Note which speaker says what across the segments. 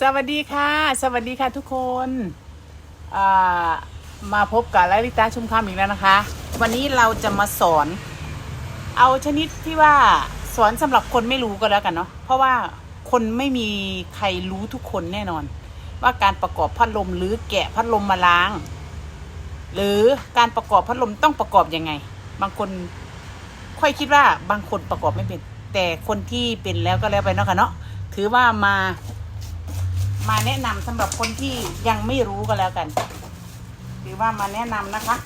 Speaker 1: สวัสดีค่ะ สวัสดีค่ะทุกคนมาพบกับลลิตาชุมคำอีกแล้วนะคะ วันนี้เราจะมาสอน เอาชนิดที่ว่าสอนสำหรับคนไม่รู้ก็แล้วกันเนาะเพราะว่าคนไม่มีใครรู้ทุกคนแน่นอน ว่าการประกอบพัดลมหรือแกะพัดลมมาล้าง หรือการประกอบพัดลมต้องประกอบยังไง บางคนค่อยคิดว่าบางคนประกอบไม่เป็น แต่คนที่เป็นแล้วก็แล้วไปเนาะค่ะเนาะถือว่ามา มาแนะนำสำหรับคนที่ยังไม่รู้ก็แล้วกันหรือว่ามาแนะนำนะคะ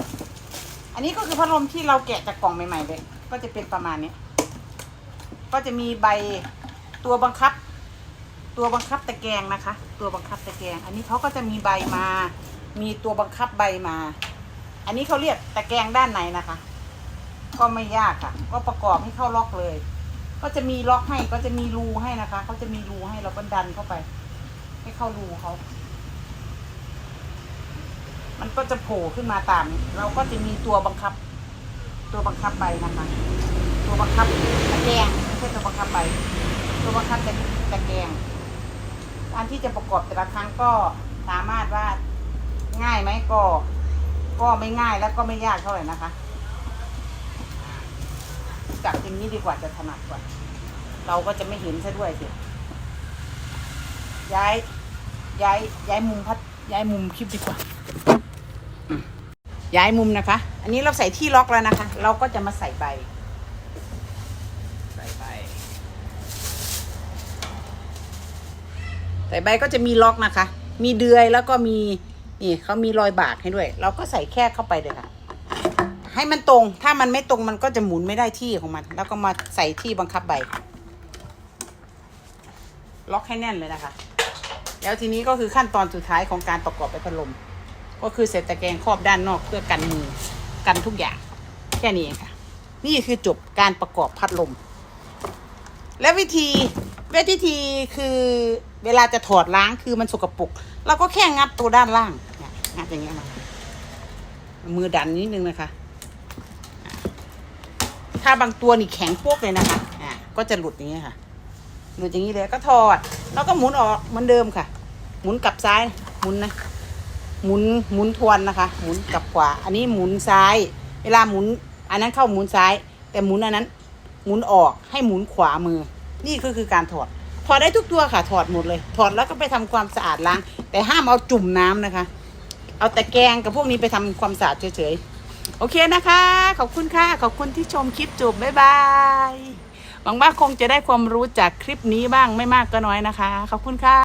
Speaker 1: อันนี้ก็คือพัดลมที่เราแกะจากกล่องใหม่ๆเลย ก็จะเป็นประมาณนี้ ก็จะมีใบตัวบังคับ ตัวบังคับตะแกรงนะคะ ตัวบังคับตะแกรงอันนี้เขาก็จะมีใบมา มีตัวบังคับใบมา อันนี้เขาเรียกตะแกรงด้านในนะคะ ก็ไม่ยากค่ะ ก็ประกอบให้เข้าล็อกเลย ก็จะมีล็อกให้ก็จะมีรูให้นะคะเขาจะมีรูให้เราก็ดันเข้าไป ให้เข้ารูเขา มันก็จะโผล่ขึ้นมาตาม เราก็จะมีตัวบังคับ ตัวบังคับใบนะคะ ตัวบังคับตะแกรงไม่ใช่ตัวบังคับใบตัวบังคับตะตะแกรงการที่จะประกอบแต่ละครั้งก็สามารถว่าง่ายไหมก็ ก็ไม่ง่ายแล้วก็ไม่ยากเท่าไหร่นะคะจับอย่างนี้ดีกว่าจะถนัดกว่า เราก็จะไม่เห็นซะด้วยสิย้าย ย้ายย้ายมุมพัดย้ายมุมคลิปดีกว่าอืมย้ายมุมนะคะ อันนี้เราใส่ที่ล็อกแล้วนะคะ เราก็จะมาใส่ใบ ใส่ใบ ใส่ใบก็จะมีล็อกนะคะ มีเดือยแล้วก็มี นี่เขามีรอยบากให้ด้วย เราก็ใส่แค่เข้าไปเลยค่ะ ให้มันตรง ถ้ามันไม่ตรงมันก็จะหมุนไม่ได้ที่ของมัน แล้วก็มาใส่ที่บังคับใบ ล็อกให้แน่นเลยนะคะ แล้วทีนี้ก็คือขั้นตอนสุดท้ายของการประกอบไปพัดลม ก็คือเสร็จตะแกรงครอบด้านนอกเพื่อกันมือกันทุกอย่าง แค่นี้เองค่ะ นี่คือจบการประกอบพัดลม และวิธีวิธีคือเวลาจะถอดล้างคือมันสกปรกเราก็แค่งัดตัวด้านล่างเนี่ยงัดอย่างเงี้ยมามือดันนิดนึงนะคะ ถ้าบางตัวนี่แข็งโป๊กเลยนะคะ อ่า ก็จะหลุดอย่างเงี้ยค่ะ หลุดอย่างนี้เลยก็ถอด แล้วก็หมุนออกเหมือนเดิมค่ะ หมุนกลับซ้ายหมุนนะหมุนหมุนทวนนะคะ หมุนกลับขวา อันนี้หมุนซ้าย เวลาหมุน อันนั้นเข้าหมุนซ้าย แต่หมุนอันนั้น หมุนออกให้หมุนขวามือ นี่ก็คือการถอดถอดได้ทุกตัวค่ะ ถอดหมดเลย ถอดแล้วก็ไปทำความสะอาดล้าง แต่ห้ามเอาจุ่มน้ำนะคะ เอาแต่แกงกับพวกนี้ไปทำความสะอาดเฉยๆ โอเคนะคะ ขอบคุณค่ะ ขอบคุณที่ชมคลิปจบบ๊ายบายหวังว่าคงจะได้ความรู้จากคลิปนี้บ้างไม่มากก็น้อยนะคะ ขอบคุณค่ะ